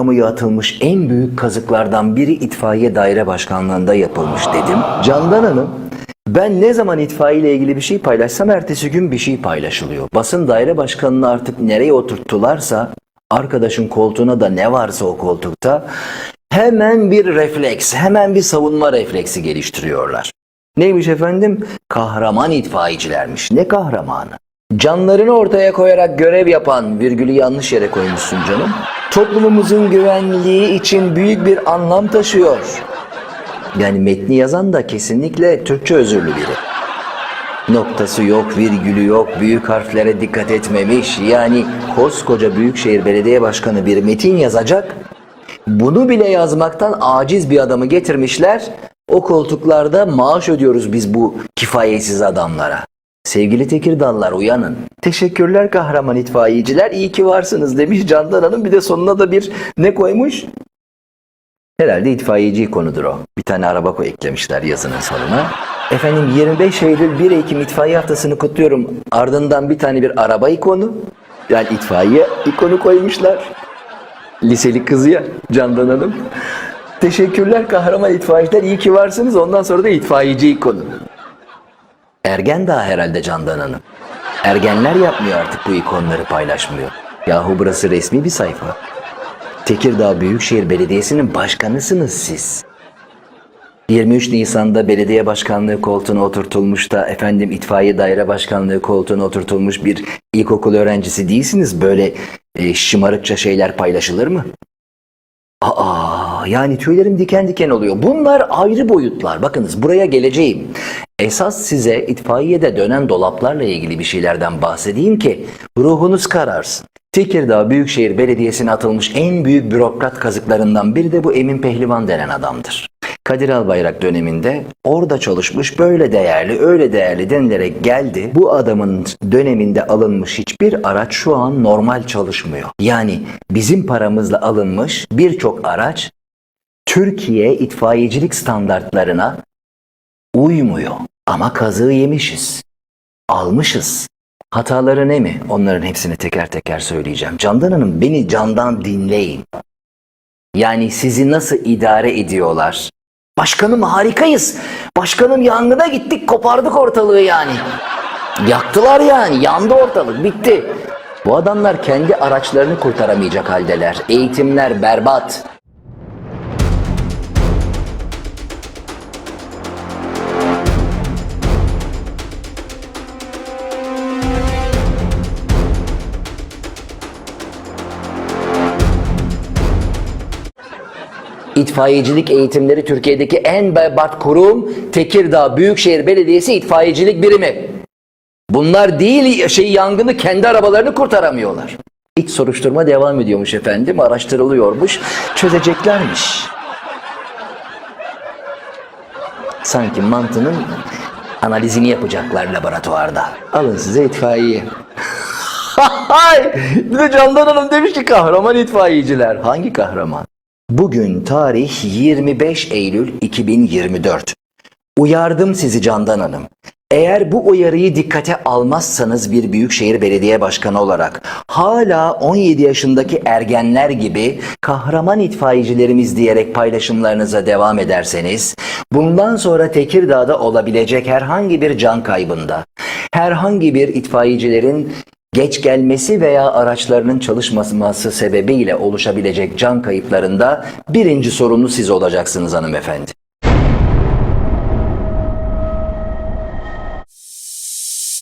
kamuya atılmış en büyük kazıklardan biri itfaiye daire başkanlığında yapılmış dedim. Candan Hanım ben ne zaman itfaiye ile ilgili bir şey paylaşsam ertesi gün bir şey paylaşılıyor. Basın daire başkanını artık nereye oturttularsa arkadaşın koltuğuna da ne varsa o koltukta hemen bir refleks, hemen bir savunma refleksi geliştiriyorlar. Neymiş efendim? Kahraman itfaiyecilermiş. Ne kahramanı? Canlarını ortaya koyarak görev yapan virgülü yanlış yere koymuşsun canım. Toplumumuzun güvenliği için büyük bir anlam taşıyor. Yani metni yazan da kesinlikle Türkçe özürlü biri. Noktası yok, virgülü yok, büyük harflere dikkat etmemiş. Yani koskoca Büyükşehir Belediye Başkanı bir metin yazacak. Bunu bile yazmaktan aciz bir adamı getirmişler. O koltuklarda maaş ödüyoruz biz bu kifayetsiz adamlara. Sevgili Tekirdağlılar uyanın. Teşekkürler kahraman itfaiyeciler. İyi ki varsınız demiş Candan Hanım. Bir de sonuna da bir ne koymuş? Herhalde itfaiyeci konudur o. Bir tane araba koy eklemişler yazının sonuna. Efendim 25 Eylül 1 Ekim itfaiye haftasını kutluyorum. Ardından bir tane bir araba ikonu. Yani itfaiye ikonu koymuşlar. Liseli kızı ya Candan Hanım. Teşekkürler kahraman itfaiyeciler. İyi ki varsınız. Ondan sonra da itfaiyeci ikonu. Ergen daha herhalde Candan Hanım. Ergenler yapmıyor artık bu ikonları paylaşmıyor. Yahu burası resmi bir sayfa. Tekirdağ Büyükşehir Belediyesi'nin başkanısınız siz. 23 Nisan'da belediye başkanlığı koltuğuna oturtulmuş da efendim itfaiye daire başkanlığı koltuğuna oturtulmuş bir ilkokul öğrencisi değilsiniz. Böyle e, şımarıkça şeyler paylaşılır mı? Aa, yani tüylerim diken diken oluyor. Bunlar ayrı boyutlar. Bakınız buraya geleceğim. Esas size itfaiyede dönen dolaplarla ilgili bir şeylerden bahsedeyim ki ruhunuz kararsın. Tekirdağ Büyükşehir Belediyesi'ne atılmış en büyük bürokrat kazıklarından biri de bu Emin Pehlivan denen adamdır. Kadir Albayrak döneminde orada çalışmış böyle değerli öyle değerli denilerek geldi. Bu adamın döneminde alınmış hiçbir araç şu an normal çalışmıyor. Yani bizim paramızla alınmış birçok araç Türkiye itfaiyecilik standartlarına uymuyor. Ama kazığı yemişiz. Almışız. Hataları ne mi? Onların hepsini teker teker söyleyeceğim. Candan Hanım beni candan dinleyin. Yani sizi nasıl idare ediyorlar? Başkanım harikayız. Başkanım yangına gittik kopardık ortalığı yani. Yaktılar yani yandı ortalık bitti. Bu adamlar kendi araçlarını kurtaramayacak haldeler. Eğitimler berbat. İtfaiyecilik eğitimleri Türkiye'deki en berbat kurum Tekirdağ Büyükşehir Belediyesi İtfaiyecilik Birimi. Bunlar değil şey yangını kendi arabalarını kurtaramıyorlar. İç soruşturma devam ediyormuş efendim, araştırılıyormuş, çözeceklermiş. Sanki mantının analizini yapacaklar laboratuvarda. Alın size itfaiye. Bir de Candan Hanım demiş ki kahraman itfaiyeciler. Hangi kahraman? Bugün tarih 25 Eylül 2024. Uyardım sizi Candan Hanım. Eğer bu uyarıyı dikkate almazsanız bir büyükşehir belediye başkanı olarak hala 17 yaşındaki ergenler gibi kahraman itfaiyecilerimiz diyerek paylaşımlarınıza devam ederseniz bundan sonra Tekirdağ'da olabilecek herhangi bir can kaybında herhangi bir itfaiyecilerin geç gelmesi veya araçlarının çalışmaması sebebiyle oluşabilecek can kayıplarında birinci sorumlu siz olacaksınız hanımefendi.